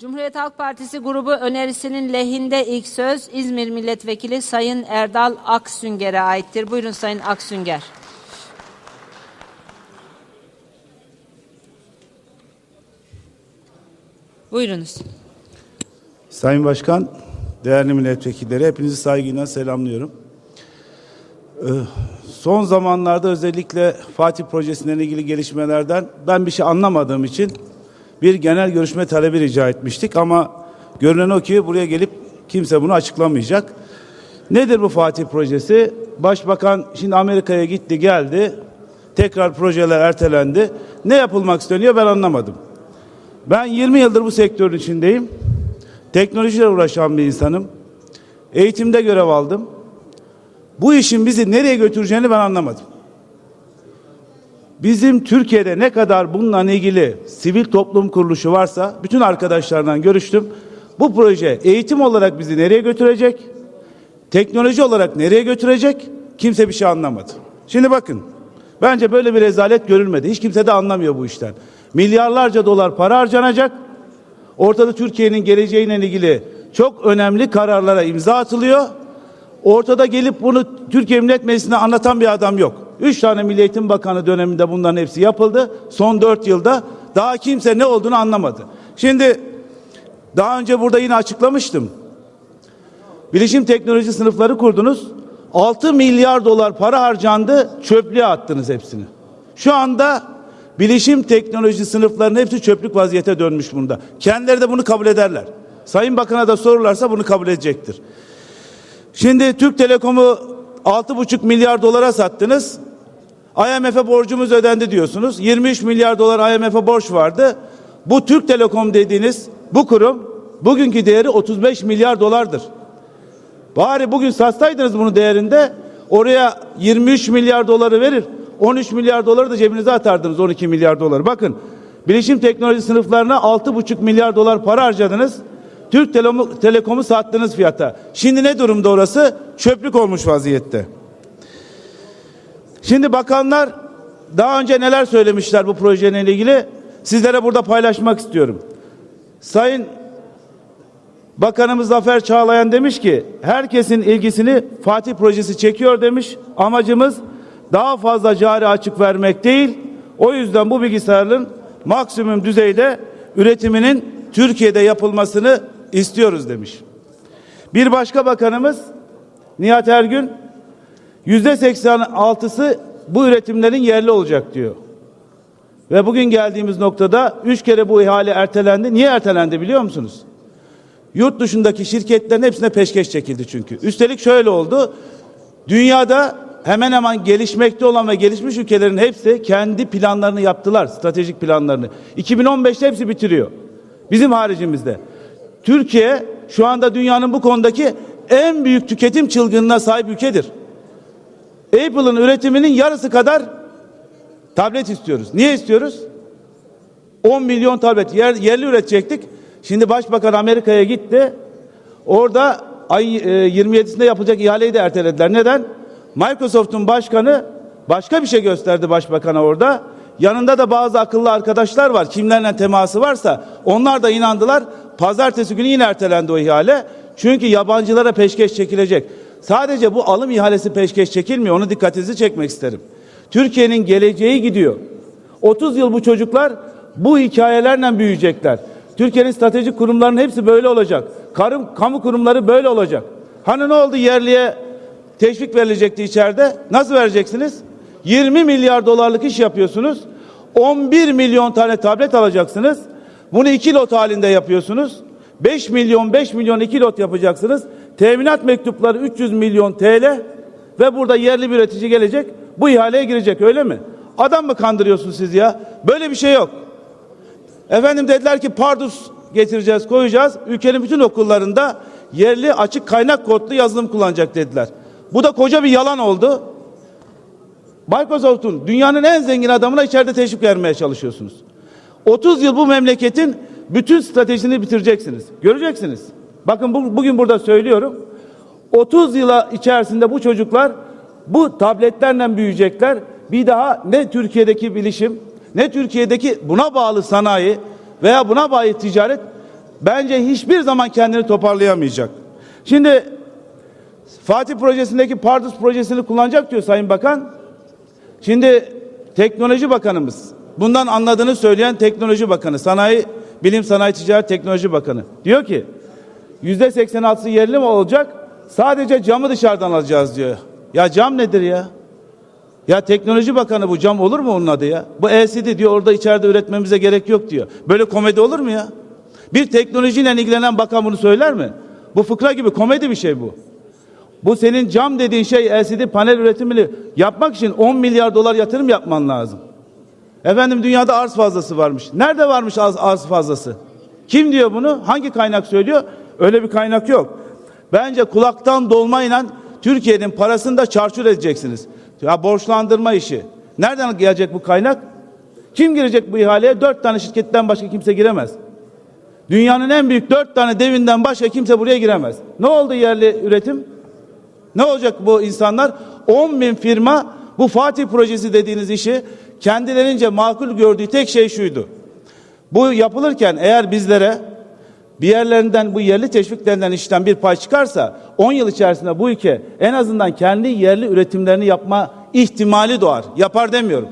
Cumhuriyet Halk Partisi grubu önerisinin lehinde ilk söz İzmir Milletvekili Sayın Erdal Aksünger'e aittir. Buyurun Sayın Aksünger. Buyurunuz. Sayın Başkan, değerli milletvekilleri hepinizi saygıyla selamlıyorum. Ee, Son zamanlarda özellikle Fatih projesinden ilgili gelişmelerden ben bir şey anlamadığım için bir genel görüşme talebi rica etmiştik ama görünen o ki buraya gelip kimse bunu açıklamayacak. Nedir bu Fatih projesi? Başbakan şimdi Amerika'ya gitti geldi. Tekrar projeler ertelendi. Ne yapılmak isteniyor ben anlamadım. Ben 20 yıldır bu sektörün içindeyim. Teknolojiyle uğraşan bir insanım. Eğitimde görev aldım. Bu işin bizi nereye götüreceğini ben anlamadım. Bizim Türkiye'de ne kadar bununla ilgili sivil toplum kuruluşu varsa bütün arkadaşlardan görüştüm. Bu proje eğitim olarak bizi nereye götürecek? Teknoloji olarak nereye götürecek? Kimse bir şey anlamadı. Şimdi bakın. Bence böyle bir rezalet görülmedi. Hiç kimse de anlamıyor bu işten. Milyarlarca dolar para harcanacak. Ortada Türkiye'nin geleceğiyle ilgili çok önemli kararlara imza atılıyor. Ortada gelip bunu Türkiye Millet Meclisi'ne anlatan bir adam yok. Üç tane Milli Eğitim Bakanı döneminde bunların hepsi yapıldı. Son dört yılda daha kimse ne olduğunu anlamadı. Şimdi daha önce burada yine açıklamıştım. Bilişim teknoloji sınıfları kurdunuz. 6 milyar dolar para harcandı, çöplüğe attınız hepsini. Şu anda bilişim teknoloji sınıflarının hepsi çöplük vaziyete dönmüş bunda. Kendileri de bunu kabul ederler. Sayın Bakan'a da sorurlarsa bunu kabul edecektir. Şimdi Türk Telekom'u 6,5 milyar dolara sattınız. IMF'e borcumuz ödendi diyorsunuz. 23 milyar dolar IMF'e borç vardı. Bu Türk Telekom dediğiniz bu kurum bugünkü değeri 35 milyar dolardır. Bari bugün satsaydınız bunu değerinde oraya 23 milyar doları verir. 13 milyar doları da cebinize atardınız 12 milyar doları. Bakın bilişim teknoloji sınıflarına 6,5 milyar dolar para harcadınız. Türk Telekom'u, sattığınız fiyata. Şimdi ne durumda orası? Çöplük olmuş vaziyette. Şimdi bakanlar daha önce neler söylemişler bu projeyle ilgili sizlere burada paylaşmak istiyorum. Sayın Bakanımız Zafer Çağlayan demiş ki herkesin ilgisini Fatih projesi çekiyor demiş. Amacımız daha fazla cari açık vermek değil. O yüzden bu bilgisayarın maksimum düzeyde üretiminin Türkiye'de yapılmasını istiyoruz demiş. Bir başka bakanımız Nihat Ergün yüzde 86'sı bu üretimlerin yerli olacak diyor. Ve bugün geldiğimiz noktada üç kere bu ihale ertelendi. Niye ertelendi biliyor musunuz? Yurt dışındaki şirketlerin hepsine peşkeş çekildi çünkü. Üstelik şöyle oldu. Dünyada hemen hemen gelişmekte olan ve gelişmiş ülkelerin hepsi kendi planlarını yaptılar. Stratejik planlarını. 2015'te hepsi bitiriyor. Bizim haricimizde. Türkiye şu anda dünyanın bu konudaki en büyük tüketim çılgınlığına sahip ülkedir. Apple'ın üretiminin yarısı kadar tablet istiyoruz. Niye istiyoruz? 10 milyon tablet yer, yerli üretecektik. Şimdi Başbakan Amerika'ya gitti. Orada ay e, 27'sinde yapılacak ihaleyi de ertelediler. Neden? Microsoft'un başkanı başka bir şey gösterdi başbakana orada. Yanında da bazı akıllı arkadaşlar var. Kimlerle teması varsa onlar da inandılar. Pazartesi günü yine ertelendi o ihale. Çünkü yabancılara peşkeş çekilecek. Sadece bu alım ihalesi peşkeş çekilmiyor. Onu dikkatinizi çekmek isterim. Türkiye'nin geleceği gidiyor. 30 yıl bu çocuklar bu hikayelerle büyüyecekler. Türkiye'nin stratejik kurumlarının hepsi böyle olacak. Karım, kamu kurumları böyle olacak. Hani ne oldu yerliye teşvik verilecekti içeride? Nasıl vereceksiniz? 20 milyar dolarlık iş yapıyorsunuz. 11 milyon tane tablet alacaksınız. Bunu iki lot halinde yapıyorsunuz. 5 milyon 5 milyon iki lot yapacaksınız. Teminat mektupları 300 milyon TL ve burada yerli bir üretici gelecek. Bu ihaleye girecek öyle mi? Adam mı kandırıyorsunuz siz ya? Böyle bir şey yok. Efendim dediler ki pardus getireceğiz, koyacağız. Ülkenin bütün okullarında yerli açık kaynak kodlu yazılım kullanacak dediler. Bu da koca bir yalan oldu. Microsoft'un dünyanın en zengin adamına içeride teşvik vermeye çalışıyorsunuz. 30 yıl bu memleketin bütün stratejisini bitireceksiniz. Göreceksiniz. Bakın bu, bugün burada söylüyorum. 30 yıla içerisinde bu çocuklar bu tabletlerle büyüyecekler. Bir daha ne Türkiye'deki bilişim ne Türkiye'deki buna bağlı sanayi veya buna bağlı ticaret bence hiçbir zaman kendini toparlayamayacak. Şimdi Fatih projesindeki Pardus projesini kullanacak diyor Sayın Bakan. Şimdi Teknoloji Bakanımız, bundan anladığını söyleyen Teknoloji Bakanı, Sanayi, Bilim Sanayi Ticaret Teknoloji Bakanı diyor ki yüzde 86'sı yerli mi olacak? Sadece camı dışarıdan alacağız diyor. Ya cam nedir ya? Ya Teknoloji Bakanı bu cam olur mu onun adı ya? Bu LCD diyor orada içeride üretmemize gerek yok diyor. Böyle komedi olur mu ya? Bir teknolojiyle ilgilenen bakan bunu söyler mi? Bu fıkra gibi komedi bir şey bu. Bu senin cam dediğin şey LCD panel üretimini yapmak için 10 milyar dolar yatırım yapman lazım. Efendim dünyada arz fazlası varmış. Nerede varmış arz, arz fazlası? Kim diyor bunu? Hangi kaynak söylüyor? Öyle bir kaynak yok. Bence kulaktan dolmayla Türkiye'nin parasını da çarçur edeceksiniz. Ya borçlandırma işi. Nereden gelecek bu kaynak? Kim girecek bu ihaleye? Dört tane şirketten başka kimse giremez. Dünyanın en büyük dört tane devinden başka kimse buraya giremez. Ne oldu yerli üretim? Ne olacak bu insanlar? 10 bin firma bu Fatih projesi dediğiniz işi kendilerince makul gördüğü tek şey şuydu. Bu yapılırken eğer bizlere bir yerlerinden bu yerli teşviklerinden işten bir pay çıkarsa 10 yıl içerisinde bu ülke en azından kendi yerli üretimlerini yapma ihtimali doğar. Yapar demiyorum.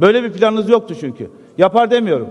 Böyle bir planınız yoktu çünkü. Yapar demiyorum.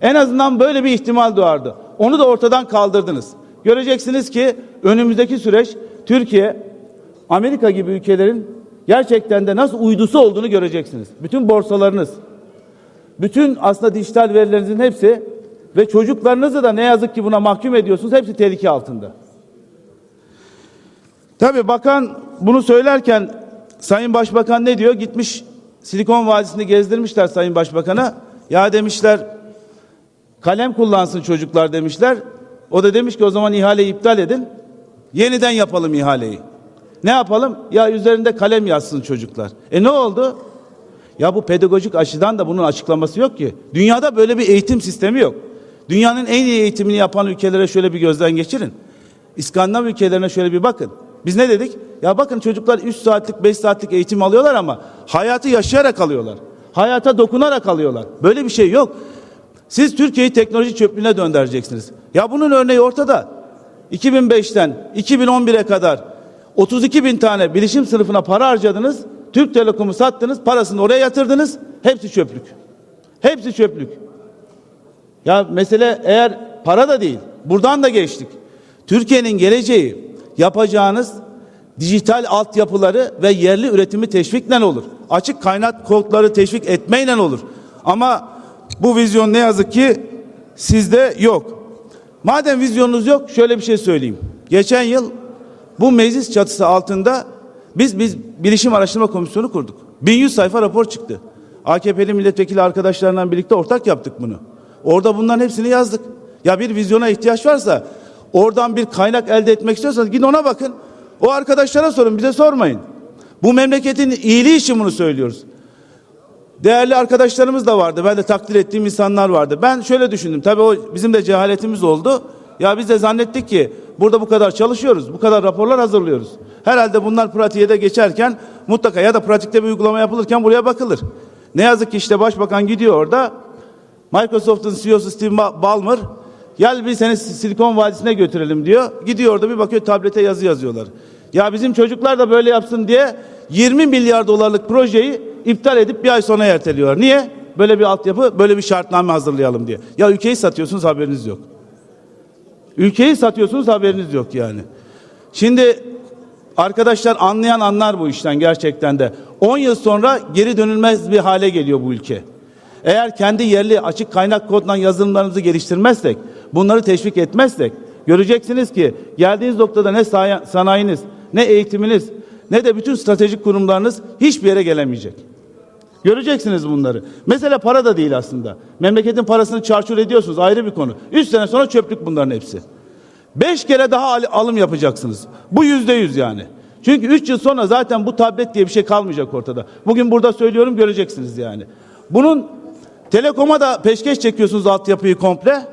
En azından böyle bir ihtimal doğardı. Onu da ortadan kaldırdınız. Göreceksiniz ki önümüzdeki süreç Türkiye, Amerika gibi ülkelerin gerçekten de nasıl uydusu olduğunu göreceksiniz. Bütün borsalarınız, bütün aslında dijital verilerinizin hepsi ve çocuklarınızı da ne yazık ki buna mahkum ediyorsunuz. Hepsi tehlike altında. Tabii bakan bunu söylerken Sayın Başbakan ne diyor? Gitmiş Silikon Vadisi'ni gezdirmişler Sayın Başbakan'a. Ya demişler kalem kullansın çocuklar demişler. O da demiş ki o zaman ihaleyi iptal edin. Yeniden yapalım ihaleyi. Ne yapalım? Ya üzerinde kalem yazsın çocuklar. E ne oldu? Ya bu pedagojik açıdan da bunun açıklaması yok ki. Dünyada böyle bir eğitim sistemi yok. Dünyanın en iyi eğitimini yapan ülkelere şöyle bir gözden geçirin. İskandinav ülkelerine şöyle bir bakın. Biz ne dedik? Ya bakın çocuklar 3 saatlik 5 saatlik eğitim alıyorlar ama hayatı yaşayarak alıyorlar. Hayata dokunarak alıyorlar. Böyle bir şey yok. Siz Türkiye'yi teknoloji çöplüğüne döndüreceksiniz. Ya bunun örneği ortada. 2005'ten 2011'e kadar 32 bin tane bilişim sınıfına para harcadınız. Türk Telekom'u sattınız. Parasını oraya yatırdınız. Hepsi çöplük. Hepsi çöplük. Ya mesele eğer para da değil. Buradan da geçtik. Türkiye'nin geleceği yapacağınız dijital altyapıları ve yerli üretimi teşvikle olur. Açık kaynak kodları teşvik etmeyle olur. Ama bu vizyon ne yazık ki sizde yok. Madem vizyonunuz yok şöyle bir şey söyleyeyim. Geçen yıl bu meclis çatısı altında biz biz Bilişim Araştırma Komisyonu kurduk. 1100 sayfa rapor çıktı. AKP'li milletvekili arkadaşlarla birlikte ortak yaptık bunu. Orada bunların hepsini yazdık. Ya bir vizyona ihtiyaç varsa oradan bir kaynak elde etmek istiyorsanız gidin ona bakın. O arkadaşlara sorun bize sormayın. Bu memleketin iyiliği için bunu söylüyoruz. Değerli arkadaşlarımız da vardı. Ben de takdir ettiğim insanlar vardı. Ben şöyle düşündüm. Tabii o bizim de cehaletimiz oldu. Ya biz de zannettik ki burada bu kadar çalışıyoruz. Bu kadar raporlar hazırlıyoruz. Herhalde bunlar pratiğe de geçerken mutlaka ya da pratikte bir uygulama yapılırken buraya bakılır. Ne yazık ki işte başbakan gidiyor orada. Microsoft'un CEO'su Steve Ballmer gel bir seni Silikon Vadisi'ne götürelim diyor. Gidiyor orada bir bakıyor tablete yazı yazıyorlar. Ya bizim çocuklar da böyle yapsın diye 20 milyar dolarlık projeyi iptal edip bir ay sonra erteliyorlar. Niye? Böyle bir altyapı, böyle bir şartname hazırlayalım diye. Ya ülkeyi satıyorsunuz haberiniz yok. Ülkeyi satıyorsunuz haberiniz yok yani. Şimdi arkadaşlar anlayan anlar bu işten gerçekten de. 10 yıl sonra geri dönülmez bir hale geliyor bu ülke. Eğer kendi yerli açık kaynak kodla yazılımlarımızı geliştirmezsek, bunları teşvik etmezsek, göreceksiniz ki geldiğiniz noktada ne sanayiniz, ne eğitiminiz, ne de bütün stratejik kurumlarınız hiçbir yere gelemeyecek. Göreceksiniz bunları. Mesela para da değil aslında. Memleketin parasını çarçur ediyorsunuz ayrı bir konu. Üç sene sonra çöplük bunların hepsi. Beş kere daha al- alım yapacaksınız. Bu yüzde yüz yani. Çünkü üç yıl sonra zaten bu tablet diye bir şey kalmayacak ortada. Bugün burada söylüyorum göreceksiniz yani. Bunun Telekom'a da peşkeş çekiyorsunuz altyapıyı komple.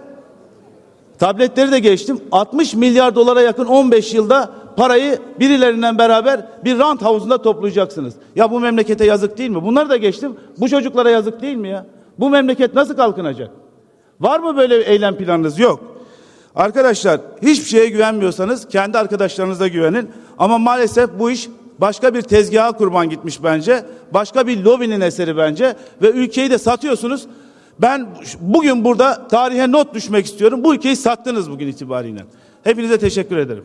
Tabletleri de geçtim. 60 milyar dolara yakın 15 yılda parayı birilerinden beraber bir rant havuzunda toplayacaksınız. Ya bu memlekete yazık değil mi? Bunları da geçtim. Bu çocuklara yazık değil mi ya? Bu memleket nasıl kalkınacak? Var mı böyle bir eylem planınız? Yok. Arkadaşlar hiçbir şeye güvenmiyorsanız kendi arkadaşlarınıza güvenin. Ama maalesef bu iş başka bir tezgaha kurban gitmiş bence. Başka bir lobinin eseri bence. Ve ülkeyi de satıyorsunuz. Ben bugün burada tarihe not düşmek istiyorum. Bu ülkeyi sattınız bugün itibariyle. Hepinize teşekkür ederim.